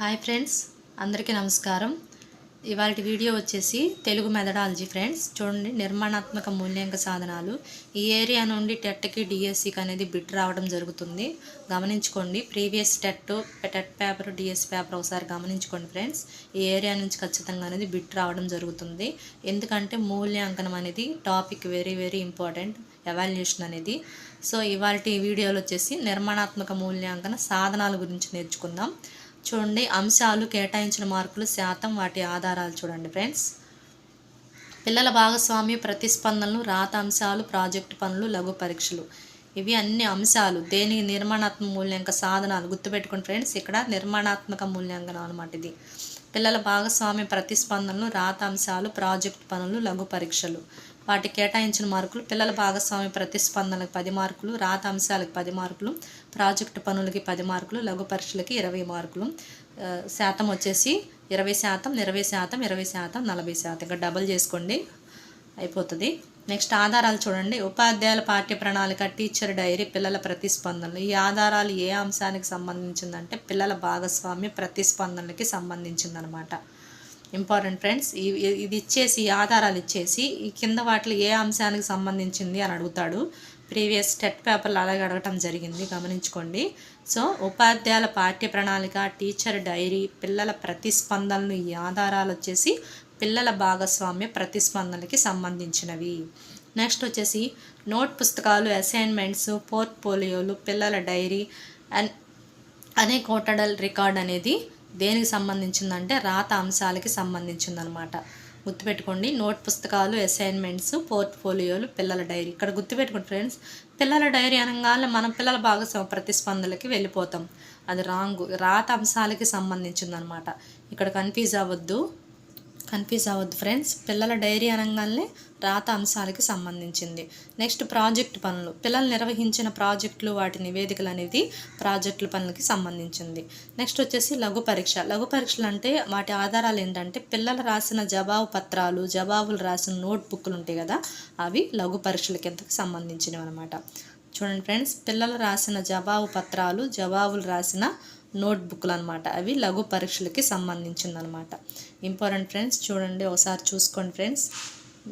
Hi friends అందరికీ నమస్కారం. ఇవాళ వీడియో వచ్చేసి తెలుగు మెథడాలజీ ఫ్రెండ్స్ చూడండి నిర్మాణాత్మక మూల్యాంక సాధనాలు. ఈ ఏరియా నుండి టెట్కి డిఎస్సికి అనేది బిట్ రావడం జరుగుతుంది. గమనించుకోండి previous TET TET paper DSC paper ఒకసారి గమనించుకోండి ఫ్రెండ్స్ ఈ ఏరియా నుంచి ఖచ్చితంగా అనేది బిట్ రావడం జరుగుతుంది. ఎందుకంటే మూల్యాంకనం అనేది topic very very important evaluation అనేది. సో ఇవాళ వీడియోలో వచ్చేసి నిర్మాణాత్మక మూల్యాంకన సాధనాల గురించి నేర్చుకుందాం. చూడండి అంశాలు కేటాయించిన మార్కులు శాతం వాటి ఆధారాలు చూడండి ఫ్రెండ్స్. పిల్లల భాగస్వామ్య ప్రతిస్పందనలు రాత అంశాలు ప్రాజెక్టు పనులు లఘు పరీక్షలు. ఇవి అన్ని అంశాలు. దేనికి నిర్మాణాత్మక మూల్యాంక సాధనాలు? గుర్తుపెట్టుకోండి ఫ్రెండ్స్ ఇక్కడ నిర్మాణాత్మక మూల్యాంకనం అనమాట ఇది. పిల్లల భాగస్వామ్య ప్రతిస్పందనలు రాత అంశాలు ప్రాజెక్ట్ పనులు లఘు పరీక్షలు. వాటి కేటాయించిన మార్కులు పిల్లల భాగస్వామ్య ప్రతిస్పందనలకు పది మార్కులు రాత అంశాలకు పది మార్కులు ప్రాజెక్టు పనులకి పది మార్కులు లఘు పరీక్షలకి ఇరవై మార్కులు. శాతం వచ్చేసి ఇరవై శాతం ఇరవై శాతం ఇరవై శాతం నలభై శాతం. ఇంకా డబల్ చేసుకోండి. అయిపోతుంది. నెక్స్ట్ ఆధారాలు చూడండి. ఉపాధ్యాయుల పాఠ్య ప్రణాళిక టీచర్ డైరీ పిల్లల ప్రతిస్పందనలు. ఈ ఆధారాలు ఏ అంశానికి సంబంధించిందంటే పిల్లల భాగస్వామ్య ప్రతిస్పందనలకి సంబంధించిందనమాట. ఇంపార్టెంట్ ఫ్రెండ్స్ ఇది ఇచ్చేసి ఈ ఆధారాలు ఇచ్చేసి ఈ కింద వాటిలో ఏ అంశానికి సంబంధించింది అని అడుగుతాడు. ప్రీవియస్ టెట్ పేపర్లు అలాగే అడగటం జరిగింది. గమనించుకోండి. సో ఉపాధ్యాయుల పాఠ్య ప్రణాళిక టీచర్ డైరీ పిల్లల ప్రతిస్పందనలు ఈ ఆధారాలు వచ్చేసి పిల్లల భాగస్వామ్య ప్రతిస్పందనకి సంబంధించినవి. నెక్స్ట్ వచ్చేసి నోట్ పుస్తకాలు అసైన్మెంట్స్ పోర్ట్ఫోలియోలు పిల్లల డైరీ అండ్ అనే కోటడల్ రికార్డ్ అనేది దేనికి సంబంధించిందంటే రాత అంశాలకి సంబంధించిందనమాట. గుర్తుపెట్టుకోండి నోట్ పుస్తకాలు అసైన్మెంట్స్ పోర్ట్ఫోలియోలు పిల్లల డైరీ. ఇక్కడ గుర్తుపెట్టుకోండి ఫ్రెండ్స్ పిల్లల డైరీ అనగానే మనం పిల్లల భాగస్వామ్య ప్రతిస్పందనలకి వెళ్ళిపోతాం. అది రాంగ్ రాత అంశాలకి సంబంధించిందనమాట. ఇక్కడ కన్ఫ్యూజ్ అవ్వద్దు. కన్ఫ్యూజ్ అవ్వద్దు ఫ్రెండ్స్. పిల్లల డైరీ అనగానే రాత అంశాలకి సంబంధించింది. నెక్స్ట్ ప్రాజెక్ట్ పనులు. పిల్లలు నిర్వహించిన ప్రాజెక్టులు వాటి నివేదికలు అనేది ప్రాజెక్టుల పనులకి సంబంధించింది. నెక్స్ట్ వచ్చేసి లఘు పరీక్ష. లఘు పరీక్షలు అంటే వాటి ఆధారాలు ఏంటంటే పిల్లలు రాసిన జవాబు పత్రాలు జవాబులు రాసిన నోట్ బుక్లు ఉంటాయి కదా అవి లఘు పరీక్షల కిందకి సంబంధించినవి అనమాట చూడండి ఫ్రెండ్స్. పిల్లలు రాసిన జవాబు పత్రాలు జవాబులు రాసిన నోట్బుక్లు అనమాట అవి లఘు పరీక్షలకి సంబంధించిందనమాట. ఇంపార్టెంట్ ఫ్రెండ్స్ చూడండి ఒకసారి చూసుకోండి ఫ్రెండ్స్.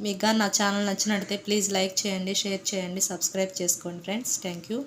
మీకు నా ఛానల్ నచ్చినట్టయితే ప్లీజ్ లైక్ చేయండి షేర్ చేయండి సబ్స్క్రైబ్ చేసుకోండి ఫ్రెండ్స్. Thank you